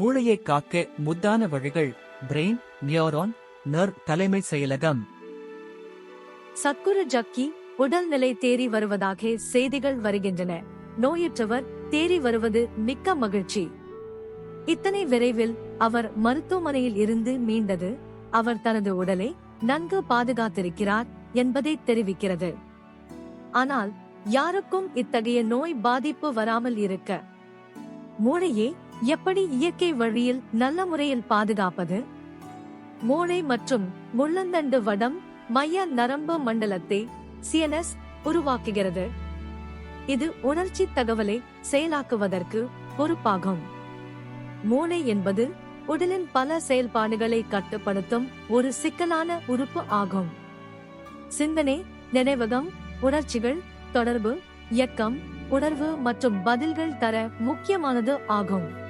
மூளையை காக்க முத்தான வழிகள் பிரெயின் நியோரான் நர் தலைமை செயலகம். சத்குரு ஜக்கி உடல்நிலை தேறி வருவதாக செய்திகள் வருகின்றன. நோயற்றவர் தேறி வருவது மிக்க மகிழ்ச்சி. இத்தனை விரைவில் அவர் மருத்துவமனையில் இருந்து மீண்டது அவர் தனது உடலை நன்கு பாதுகாத்திருக்கிறார் என்பதை தெரிவிக்கிறது. ஆனால் யாருக்கும் இத்தகைய நோய் பாதிப்பு வராமல் இருக்க. மூளையே எப்படி இயற்கை வழியில் நல்ல முறையில் பாதுகாப்பது? மூளை மற்றும் முள்ளந்தண்டு வடம் மைய நரம்பு மண்டலத்தை சிஎன்எஸ் உருவாக்குகிறது. இது உணர்ச்சி தகவலை செயலாக்குவதற்கு பொறுப்பாகும். மூளை என்பது உடலின் பல செயல்பாடுகளை கட்டுப்படுத்தும் ஒரு சிக்கலான உறுப்பு ஆகும். சிந்தனை நினைவகம் உணர்ச்சிகள் தொடர்பு இயக்கம் உணர்வு மற்றும் பதில்கள் தர முக்கியமானது ஆகும்.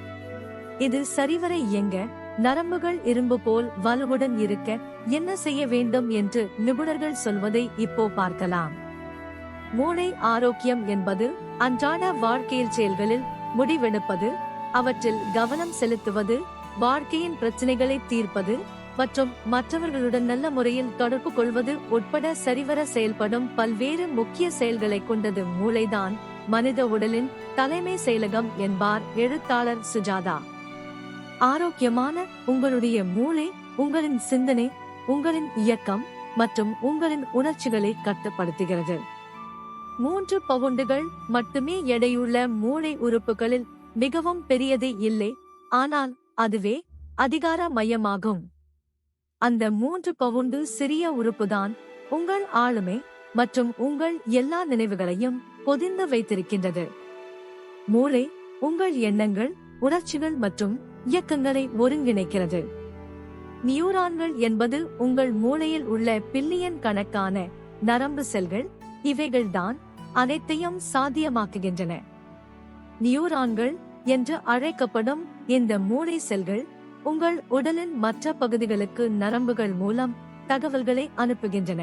இது சரிவர இயங்க நரம்புகள் இரும்பு போல் வலுவுடன் இருக்க என்ன செய்ய வேண்டும் என்று நிபுணர்கள் சொல்வதை இப்போ பார்க்கலாம். மூளை ஆரோக்கியம் என்பது அன்றாட வாழ்க்கையில் செயல்களில் முடிவெடுப்பது அவற்றில் கவனம் செலுத்துவது வாழ்க்கையின் பிரச்சனைகளை தீர்ப்பது மற்றும் மற்றவர்களுடன் நல்ல முறையில் தொடர்பு கொள்வது உட்பட சரிவர செயல்படும் பல்வேறு முக்கிய செயல்களை கொண்டது மூளைதான். மனித உடலின் தலைமை செயலகம் என்பார் எழுத்தாளர் சுஜாதா. ஆரோக்கியமான உங்களுடைய மூளை உங்களின் சிந்தனை உங்களின் இயக்கம் மற்றும் உங்களின் உணர்ச்சிகளை கட்டுப்படுத்துகிறது. மூன்று பவுண்டுகள் மட்டுமே எடையுள்ள மூளை உறுப்புகளில் மிகவும் பெரியது இல்லை ஆனால் அதுவே அதிகார மையமாகும் அந்த மூன்று பவுண்டு சிறிய உறுப்புதான் உங்கள் ஆளுமை மற்றும் உங்கள் எல்லா நினைவுகளையும் பொதிந்து வைத்திருக்கின்றது. மூளை உங்கள் எண்ணங்கள் உணர்ச்சிகள் மற்றும் இயக்கங்களை ஒருங்கிணைக்கிறது. நியூரான்கள் என்பது உங்கள் மூளையில் உள்ள பில்லியன் கணக்கான நரம்பு செல்கள் இவைகள்தான் அனைத்தையும் சாத்தியமாக்குகின்றன. நியூரான்கள் என்று அழைக்கப்படும் இந்த மூளை செல்கள் உங்கள் உடலின் மற்ற பகுதிகளுக்கு நரம்புகள் மூலம் தகவல்களை அனுப்புகின்றன.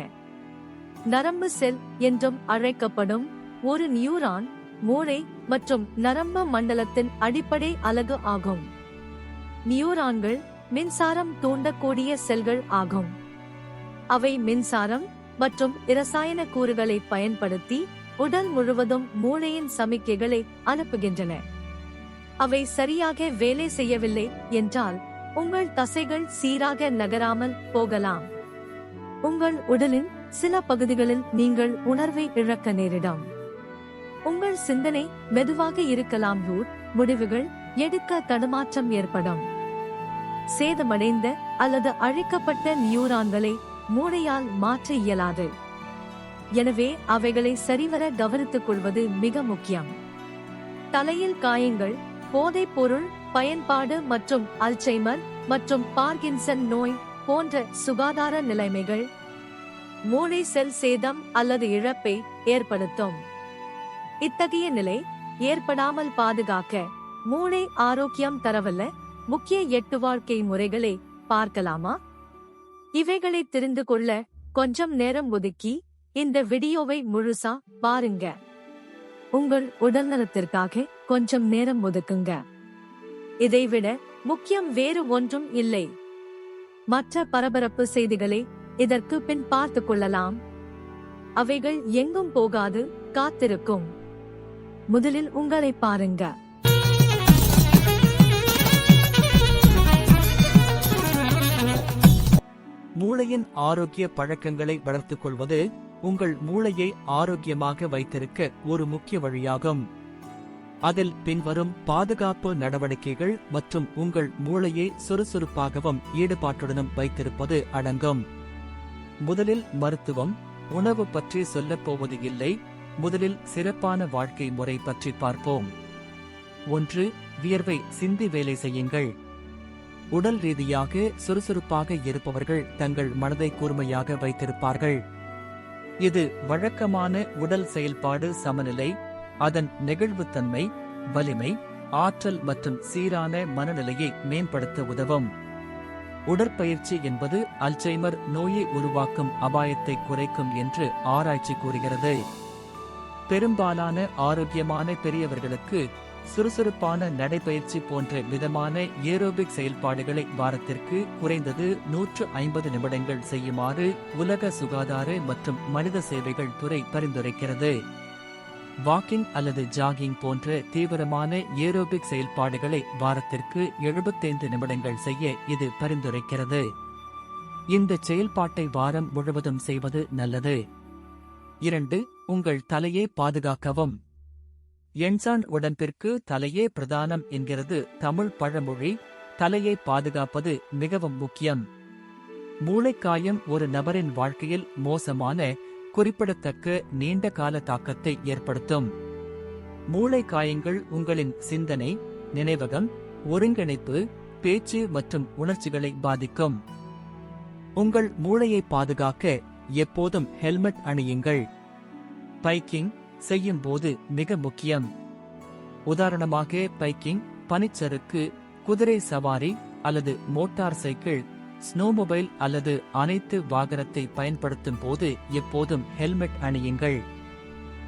நரம்பு செல் என்றும் அழைக்கப்படும் ஒரு நியூரான் மூளை மற்றும் நரம்பு மண்டலத்தின் அடிப்படை அலகு ஆகும். நியூரான்கள் மின்சாரம் தூண்டக்கூடிய செல்கள் ஆகும். அவை மின்சாரம் மற்றும் இரசாயன கூறுகளை பயன்படுத்தி உடல் முழுவதும் மூளையின் சமிக்கைகளை அனுப்புகின்றன. அவை சரியாக வேலை செய்யவில்லை என்றால் உங்கள் தசைகள் சீராக நகராமல் போகலாம். உங்கள் உடலின் சில பகுதிகளில் நீங்கள் உணர்வை இழக்க நேரிடும். உங்கள் சிந்தனை மெதுவாக இருக்கலாம் ரூட் முடிவுகள் எடுக்க தடுமாற்றம் ஏற்படும். சேதமடைந்த அல்லது அழிக்கப்பட்ட நியூரான்களை மூளையால் மாற்ற இயலாது. எனவே அவைகளை சரிவர கவனித்துக் கொள்வது மிக முக்கியம். தலையில் காயங்கள் போதைப் பொருள் பயன்பாடு மற்றும் அல்சைமர் மற்றும் பார்கின்சன் நோய் போன்ற சுகாதார நிலைமைகள் மூளை செல் சேதம் அல்லது இழப்பை ஏற்படுத்தும். இத்தகைய நிலை ஏற்படாமல் பாதுகாக்க மூளை ஆரோக்கியம் தரவல்ல முக்கிய எட்டு வாழ்க்கை முறைகளை பார்க்கலாமா? இவைகளை தெரிந்து கொள்ள கொஞ்சம் நேரம் ஒதுக்கி இந்த வீடியோவை முழுசா பாருங்க. உங்கள் உடல்நலத்திற்காக கொஞ்சம் நேரம் ஒதுக்குங்க. இதைவிட முக்கியம் வேறு ஒன்றும் இல்லை. மற்ற பரபரப்பு செய்திகளை இதற்கு பின் பார்த்து கொள்ளலாம். அவைகள் எங்கும் போகாது காத்திருக்கும். முதலில் உங்களை பாருங்க. மூளையின் ஆரோக்கிய பழக்கங்களை வளர்த்துக் கொள்வது உங்கள் மூளையை ஆரோக்கியமாக வைத்திருக்க ஒரு முக்கிய வழியாகும். அதில் பின்வரும் பாதுகாப்பு நடவடிக்கைகள் மற்றும் உங்கள் மூளையை சுறுசுறுப்பாகவும் ஈடுபாட்டுடனும் வைத்திருப்பது அடங்கும். முதலில் மருத்துவம் உணவு பற்றி சொல்லப்போவது இல்லை முதலில் சிறப்பான வாழ்க்கை முறை பற்றி பார்ப்போம். ஒன்று வியர்வை சிந்தி வேலை செய்யுங்கள். உடல் ரீதியாக சுறுசுறுப்பாக இருப்பவர்கள் தங்கள் மனதை கூர்மையாக வைத்திருப்பார்கள். இது வழக்கமான உடல் செயல்பாடு சமநிலை அதன் நெகிழ்வுத்தன்மை வலிமை ஆற்றல் மற்றும் சீரான மனநிலையை மேம்படுத்த உதவும். உடற்பயிற்சி என்பது அல்சைமர் நோயை உருவாக்கும் அபாயத்தை குறைக்கும் என்று ஆராய்ச்சி கூறுகிறது. பெரும்பாலான ஆரோக்கியமான பெரியவர்களுக்கு சுறுசுறுப்பான நடைபயிற்சி போன்ற விதமான ஏரோபிக் செயல்பாடுகளை வாரத்திற்கு குறைந்தது நூற்று ஐம்பது நிமிடங்கள் செய்யுமாறு உலக சுகாதார மற்றும் மனித சேவைகள் துறை பரிந்துரைக்கிறது. வாக்கிங் அல்லது ஜாகிங் போன்ற தீவிரமான ஏரோபிக் செயல்பாடுகளை வாரத்திற்கு எழுபத்தைந்து நிமிடங்கள் செய்ய இது பரிந்துரைக்கிறது. இந்த செயல்பாட்டை வாரம் முழுவதும் செய்வது நல்லது. இரண்டு உங்கள் தலையை பாதுகாக்கவும். என்சான் உடம்பிற்கு தலையே பிரதானம் என்கிறது தமிழ் பழமொழி. தலையை பாதுகாப்பது மிகவும் முக்கியம். மூளைக்காயம் ஒரு நபரின் வாழ்க்கையில் மோசமான குறிப்பிடத்தக்க நீண்ட கால தாக்கத்தை ஏற்படுத்தும். மூளை காயங்கள் உங்களின் சிந்தனை நினைவகம் ஒருங்கிணைப்பு பேச்சு மற்றும் உணர்ச்சிகளை பாதிக்கும். உங்கள் மூளையை பாதுகாக்க எப்போதும் ஹெல்மெட் அணியுங்கள். பைக்கிங் செய்யும் போது மிக முக்கியம். உதாரணமாக பைக்கிங் பனிச்சறுக்கு குதிரை சவாரி அல்லது மோட்டார் சைக்கிள் ஸ்னோமொபைல் அல்லது அனைத்து வாகனத்தை பயன்படுத்தும் போது எப்போதும் ஹெல்மெட் அணியுங்கள்.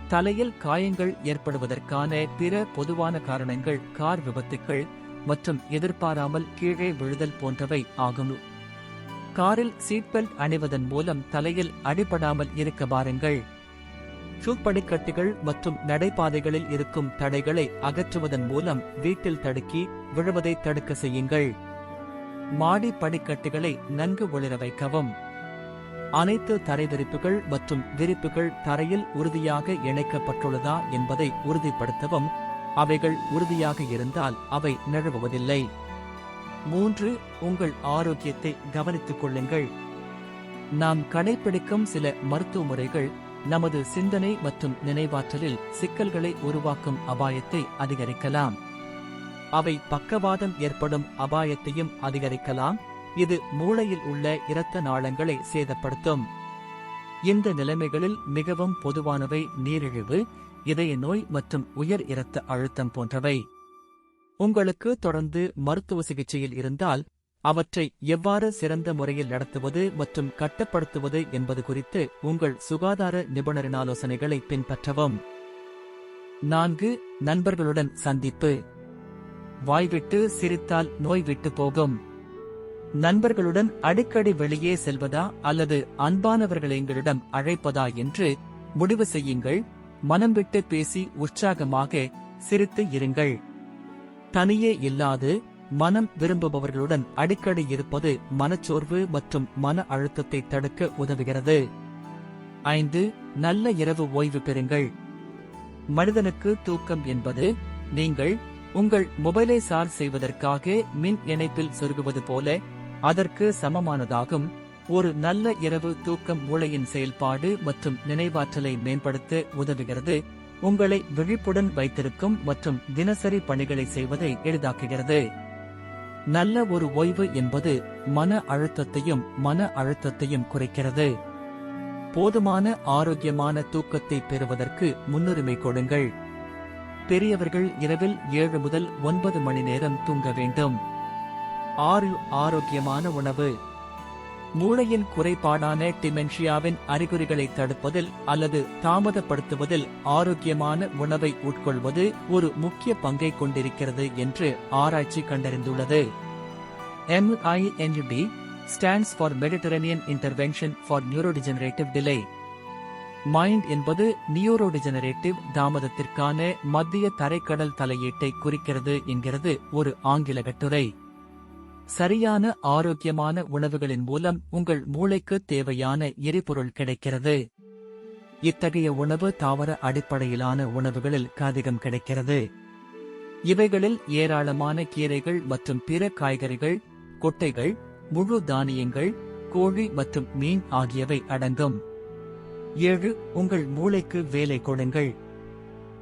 தலையில் காயங்கள் ஏற்படுவதற்கான பிற பொதுவான காரணங்கள் கார் விபத்துக்கள் மற்றும் எதிர்பாராமல் கீழே விழுதல் போன்றவை ஆகும். காரில் சீட் பெல்ட் அணிவதன் மூலம் தலையில் அடிபடாமல் இருக்க பாருங்கள். சூப்படிக்கட்டுகள் மற்றும் நடைபாதைகளில் இருக்கும் தடைகளை அகற்றுவதன் மூலம் வீட்டில் தடுக்கி விழுவதை தடுக்க செய்யுங்கள். மாடி படிக்கட்டுகளை நன்கு ஒளிர வைக்கவும். அனைத்து தரை விரிப்புகள் மற்றும் விரிப்புகள் தரையில் உறுதியாக இணைக்கப்பட்டுள்ளதா என்பதை உறுதிப்படுத்தவும் அவைகள் உறுதியாக இருந்தால் அவை நழுவுவதில்லை மூன்று உங்கள் ஆரோக்கியத்தை கவனித்துக் கொள்ளுங்கள். நாம் கடைபிடிக்கும் சில மருத்துவ முறைகள் நமது சிந்தனை மற்றும் நினைவாற்றலில் சிக்கல்களை உருவாக்கும் அபாயத்தை அதிகரிக்கலாம். அவை பக்கவாதம் ஏற்படும் அபாயத்தையும் அதிகரிக்கலாம். இது மூளையில் உள்ள இரத்த நாளங்களை சேதப்படுத்தும். இந்த நிலைமைகளில் மிகவும் பொதுவானவை நீரிழிவு இதய நோய் மற்றும் உயர் இரத்த அழுத்தம் போன்றவை. உங்களுக்கு தொடர்ந்து மருத்துவ சிகிச்சையில் இருந்தால் அவற்றை எவ்வாறு சிறந்த முறையில் நடத்துவது மற்றும் கட்டுப்படுத்துவது என்பது குறித்து உங்கள் சுகாதார நிபுணரின் ஆலோசனைகளை பின்பற்றவும். நான்கு நண்பர்களுடன் சந்திப்பு. வாய்விட்டு சிரித்தால் நோய் விட்டு போகும். நண்பர்களுடன் அடிக்கடி வெளியே செல்வதா அல்லது அன்பானவர்கள் எங்களிடம் அழைப்பதா என்று முடிவு செய்யுங்கள். மனம் விட்டு பேசி உற்சாகமாக சிரித்து இருங்கள். தனியே இல்லாது மனம் விரும்புபவர்களுடன் அடிக்கடி இருப்பது மனச்சோர்வு மற்றும் மன அழுத்தத்தை தடுக்க உதவுகிறது. ஐந்து நல்ல இரவு ஓய்வு பெறுங்கள். மனிதனுக்கு தூக்கம் என்பது நீங்கள் உங்கள் மொபைலை சார்ஜ் செய்வதற்காக மின் இணைப்பில் சொருகுவது போல அதற்கு சமமானதாகும். ஒரு நல்ல இரவு தூக்கம் மூளையின் செயல்பாடு மற்றும் நினைவாற்றலை மேம்படுத்த உதவுகிறது. உங்களை விழிப்புடன் வைத்திருக்கும் மற்றும் தினசரி பணிகளை செய்வதை எளிதாக்குகிறது. நல்ல ஒரு ஓய்வு என்பது மன அழுத்தத்தையும் மன அழுத்தத்தையும் குறைக்கிறது. போதுமான ஆரோக்கியமான தூக்கத்தை பெறுவதற்கு முன்னுரிமை கொடுங்கள். பெரியவர்கள் இரவில் ஏழு முதல் ஒன்பது மணி நேரம் தூங்க வேண்டும். ஆறு ஆரோக்கியமான உணவு. மூளையின் குறைபாடான டிமென்ஷியாவின் அறிகுறிகளை தடுப்பதில் அல்லது தாமதப்படுத்துவதில் ஆரோக்கியமான உணவை உட்கொள்வது ஒரு முக்கிய பங்கை கொண்டிருக்கிறது என்று ஆராய்ச்சி கண்டறிந்துள்ளது. MIND stands for Mediterranean intervention for neurodegenerative delay mind என்பது நியூரோடிஜெனரேட்டிவ் தாமதத்திற்கான மத்திய தரைக்கடல் தலையீட்டை குறிக்கிறது என்கிறது ஒரு ஆங்கில கட்டுரை. சரியான ஆரோக்கியமான உணவுகளின் மூலம் உங்கள் மூளைக்கு தேவையான எரிபொருள் கிடைக்கிறது. இத்தகைய உணவு தாவர அடிப்படையிலான உணவுகளில் அதிகம் கிடைக்கிறது. இவைகளில் ஏராளமான கீரைகள் மற்றும் பிற காய்கறிகள் கொட்டைகள் முழு தானியங்கள் கோழி மற்றும் மீன் ஆகியவை அடங்கும். ஏழு உங்கள் மூளைக்கு வேலை கொடுங்கள்.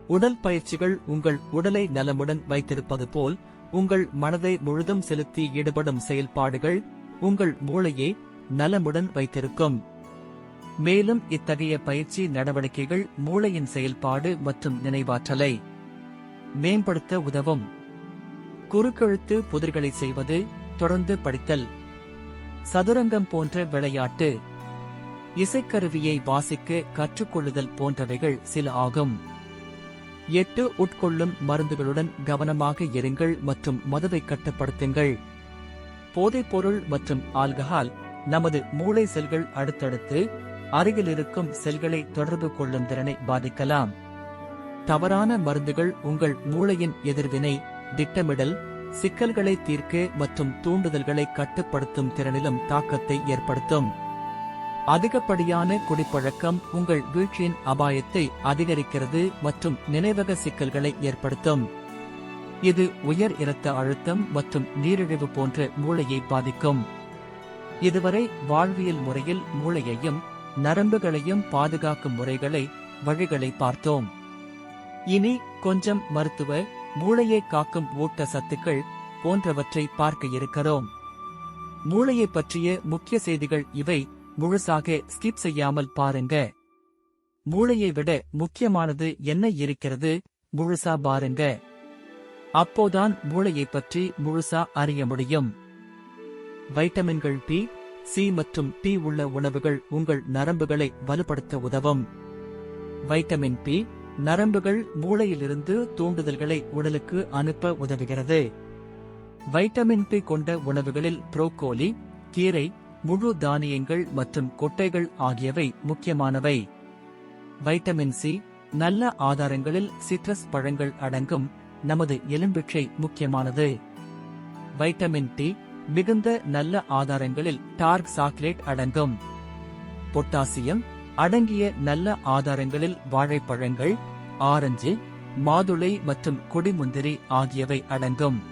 உடல் பயிற்சிகள் உங்கள் உடலை நலமுடன் வைத்திருப்பது போல் உங்கள் மனதை முழுதும் செலுத்தி ஈடுபடும் செயல்பாடுகள் உங்கள் மூளையை நலமுடன் வைத்திருக்கும். மேலும் இத்தகைய பயிற்சி நடவடிக்கைகள் மூளையின் செயல்பாடு மற்றும் நினைவாற்றலை மேம்படுத்த உதவும். குறுக்கெழுத்து புதிர்களை செய்வது தொடர்ந்து படித்தல். சதுரங்கம் போன்ற விளையாட்டு. இசைக்கருவியை வாசிக்க கற்றுக்கொள்ளுதல் போன்றவைகள் சில ஆகும். எட்டு உட்கொள்ளும் மருந்துகளுடன் கவனமாக இருங்கள் மற்றும் மதுவை கட்டுப்படுத்துங்கள். போதைப்பொருள் மற்றும் ஆல்கஹால் நமது மூளை செல்கள் அடுத்தடுத்து அருகில் இருக்கும் செல்களை தொடர்பு கொள்ளும் திறனை பாதிக்கலாம். தவறான மருந்துகள் உங்கள் மூளையின் எதிர்வினை திட்டமிடல் சிக்கல்களை தீர்க்க மற்றும் தூண்டுதல்களை கட்டுப்படுத்தும் திறனிலும் தாக்கத்தை ஏற்படுத்தும். அதிகப்படியான குடிப்பழக்கம் உங்கள் வீழ்ச்சியின் அபாயத்தை அதிகரிக்கிறது மற்றும் நினைவக சிக்கல்களை ஏற்படுத்தும். இது உயர் இரத்த அழுத்தம் மற்றும் நீரிழிவு போன்ற மூளையை பாதிக்கும். இதுவரை வாழ்வியல் முறையில் மூளையையும் நரம்புகளையும் பாதுகாக்கும் முறைகளை வழிகளை பார்த்தோம். இனி கொஞ்சம் மருத்துவ மூளையை காக்கும் ஊட்ட சத்துக்கள் போன்றவற்றை பார்க்க இருக்கிறோம். மூளையை பற்றிய முக்கிய செய்திகள் இவை. முழுசாக ஸ்கிப் செய்யாமல் பாருங்க. மூளையை விட முக்கியமானது என்ன இருக்கிறது? முழுசா பாருங்க. அப்போதான் மூளையை பற்றி முழுசா அறிய முடியும். வைட்டமின்கள் பி சி மற்றும் டி உள்ள உணவுகள் உங்கள் நரம்புகளை வலுப்படுத்த உதவும். வைட்டமின் பி நரம்புகள் மூளையிலிருந்து தூண்டுதல்களை உடலுக்கு அனுப்ப உதவுகிறது. வைட்டமின் பி கொண்ட உணவுகளில் புரோக்கோலி கீரை முழு தானியங்கள் மற்றும் கொட்டைகள் ஆகியவை முக்கியமானவை. வைட்டமின் சி நல்ல ஆதாரங்களில் சிட்ரஸ் பழங்கள் அடங்கும் நமது எலும்பிச்சை முக்கியமானது. வைட்டமின் டி மிகுந்த நல்ல ஆதாரங்களில் டார்க் சாக்லேட் அடங்கும். பொட்டாசியம் அடங்கிய நல்ல ஆதாரங்களில் வாழைப்பழங்கள் ஆரஞ்சு மாதுளை மற்றும் கொடிமுந்திரி ஆகியவை அடங்கும்.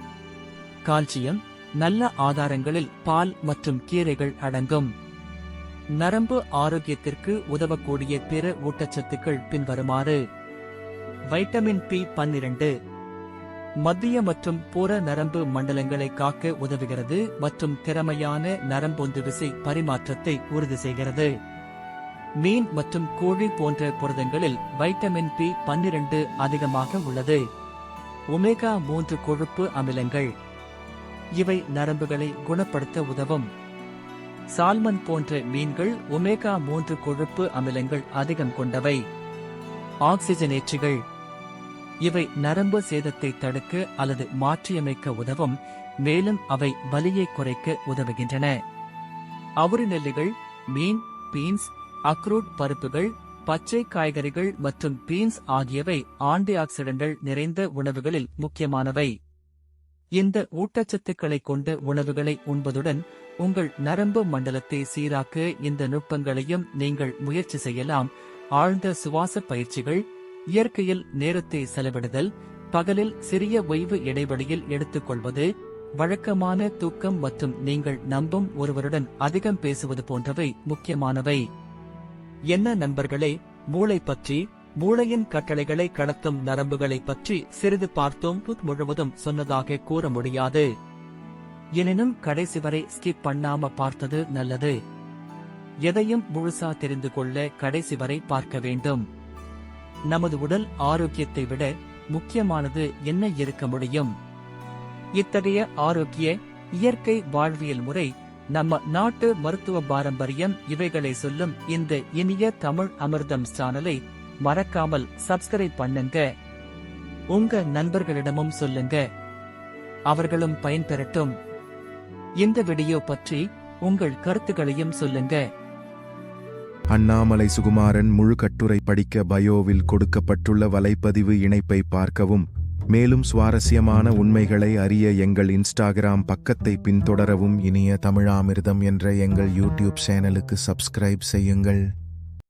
கால்சியம் நல்ல ஆதாரங்களில் பால் மற்றும் கீரைகள் அடங்கும். நரம்பு ஆரோக்கியத்திற்கு உதவக்கூடிய பிற ஊட்டச்சத்துக்கள் பின்வருமாறு. வைட்டமின் பி பன்னிரண்டு. மத்திய மற்றும் புற நரம்பு மண்டலங்களை காக்க உதவுகிறது மற்றும் திறமையான நரம்பொந்து விசை பரிமாற்றத்தை உறுதி செய்கிறது. மீன் மற்றும் கோழி போன்ற புரதங்களில் வைட்டமின் பி பன்னிரண்டு அதிகமாக உள்ளது. ஒமேகா மூன்று கொழுப்பு அமிலங்கள். இவை நரம்புகளை குணப்படுத்த உதவும். சால்மன் போன்ற மீன்கள் ஒமேகா மூன்று கொழுப்பு அமிலங்கள் அதிகம் கொண்டவை. ஆக்சிஜனேற்றிகள். இவை நரம்பு சேதத்தை தடுக்க அல்லது மாற்றியமைக்க உதவும் மேலும் அவை வலியை குறைக்க உதவுகின்றன. அவுரி நெல்லிகள் மீன் பீன்ஸ் அக்ரூட் பருப்புகள் பச்சை காய்கறிகள் மற்றும் பீன்ஸ் ஆகியவை ஆண்டி ஆக்சிடென்ட்கள் நிறைந்த உணவுகளில் முக்கியமானவை. இந்த ஊட்டச்சத்துக்களை கொண்ட உணவுகளை உண்பதுடன் உங்கள் நரம்பு மண்டலத்தை சீராக்க இந்த நுட்பங்களையும் நீங்கள் முயற்சி செய்யலாம். ஆழ்ந்த சுவாச பயிற்சிகள் இயற்கையில் நேரத்தை செலவிடுதல் பகலில் சிறிய ஓய்வு இடைவெளியில் எடுத்துக்கொள்வது வழக்கமான தூக்கம் மற்றும் நீங்கள் நம்பும் ஒருவருடன் அதிகம் பேசுவது போன்றவை முக்கியமானவை. என்ன நண்பர்களே மூளை பற்றி மூளையின் கட்டளைகளை கடத்தும் நரம்புகளை பற்றி சிறிது பார்த்தோம். புத் முழுவதும் சொன்னதாக கூற முடியாது. எனினும் கடைசி வரை ஸ்கிப் பண்ணாம பார்த்தது நல்லது. எதையும் முழுசா தெரிந்து கொள்ள கடைசி வரை பார்க்க வேண்டும். நமது உடல் ஆரோக்கியத்தை விட முக்கியமானது என்ன இருக்க முடியும்? இத்தகைய ஆரோக்கிய இயற்கை வாழ்வியல் முறை நம்ம நாட்டு மருத்துவ பாரம்பரியம் இவைகளை சொல்லும் இந்த இனிய தமிழ் அமிர்தம் சேனலை மறக்காமல் சப்ஸ்கிரைப் பண்ணுங்க. உங்க நண்பர்களிடமும் சொல்லுங்க. அவர்களும் பயன்பெறட்டும். இந்த வீடியோ பற்றி உங்கள் கருத்துக்களையும் சொல்லுங்க. அண்ணாமலை சுகுமாரன் முழு கட்டுரை படிக்க பயோவில் கொடுக்கப்பட்டுள்ள வலைப்பதிவு இணைப்பை பார்க்கவும் மேலும் சுவாரஸ்யமான உண்மைகளை அறிய எங்கள் இன்ஸ்டாகிராம் பக்கத்தை பின்தொடரவும் இனிய தமிழாமிர்தம் என்ற எங்கள் யூடியூப் சேனலுக்கு சப்ஸ்கிரைப் செய்யுங்கள்.